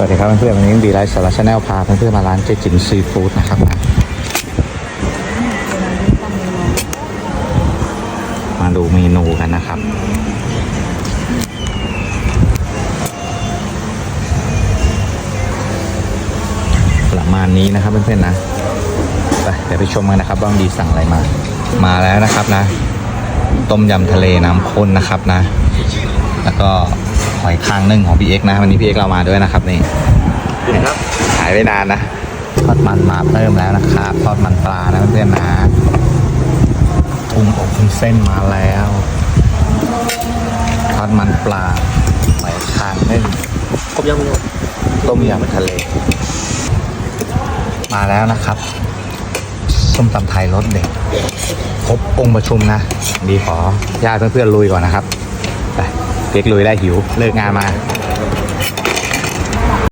สวัสดีครับเพื่อนๆวันนี้ดีไลฟ์สารชาแนลพาเพื่อนๆมาร้านเจจิมซีฟู้ดนะครับมาดูเมนูกันนะครับ ประมาณนี้นะครับเพื่อนๆนะไปเดี๋ยวไปชมกันนะครับว่าดีสั่งอะไรมา มาแล้วนะครับนะ ต้มยำทะเลน้ำข้นนะครับนะ แล้วก็ หอยคางนึ่งของพี่เอ็กนะวันนี้พี่เอ็กเรามาด้วยนะครับนี่ครับหายไปนานนะทอดมันมาเพิ่มแล้วนะครับทอดมันปลานะเพื่อนๆนะกุ้งอบวุ้นเส้นมาแล้วทอดมันปลาหอยคางนึ่งครบยังต้มยำทะเล มาแล้วนะครับส้มตำไทยรสเด็ดครบองค์ประชุมนะ ดีขอญาติเพื่อนๆลุยก่อนนะครับไป เด็กลุยได้หิว เลิกงานมา